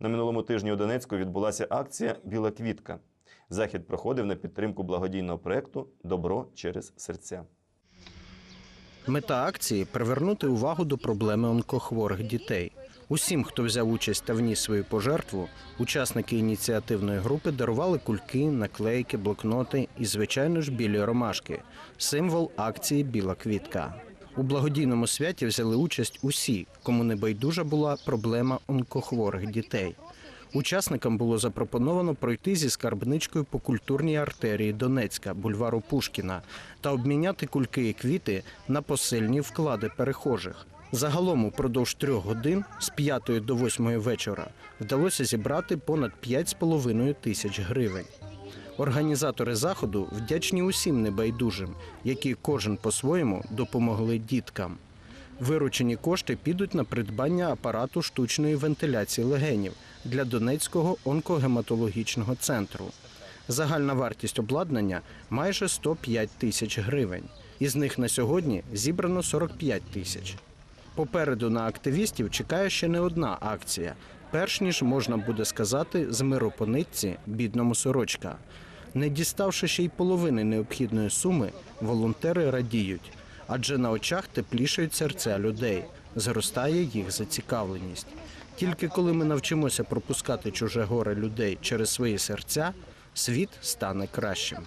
На минулому тижні у Донецьку відбулася акція Біла квітка. Захід проходив на підтримку благодійного проекту Добро через серця. Мета акції привернути увагу до проблеми онкохворих дітей. Усім, хто взяв участь та вніс свою пожертву, учасники ініціативної групи дарували кульки, наклейки, блокноти і, звичайно ж, білі ромашки символ акції Біла квітка. У благодійному святі взяли участь усі, кому не байдужа була проблема онкохворих дітей. Учасникам було запропоновано пройти зі скарбничкою по культурній артерії Донецька, бульвару Пушкіна, та обміняти кульки і квіти на посильні вклади перехожих. Загалом упродовж трьох годин з 5 до 8 вечора вдалося зібрати понад 5,5 тисяч гривень. Організатори заходу вдячні усім небайдужим, які кожен по-своєму допомогли діткам. Виручені кошти підуть на придбання апарату штучної вентиляції легенів для Донецького онкогематологічного центру. Загальна вартість обладнання майже 105 тисяч гривень. Із них на сьогодні зібрано 45 тисяч. Попереду на активістів чекає ще не одна акція, перш ніж можна буде сказати з миру по нитці бідному сорочка. Не діставши ще й половини необхідної суми, волонтери радіють, адже на очах теплішають серця людей, зростає їх зацікавленість. Тільки коли ми навчимося пропускати чуже горе людей через свої серця, світ стане кращим.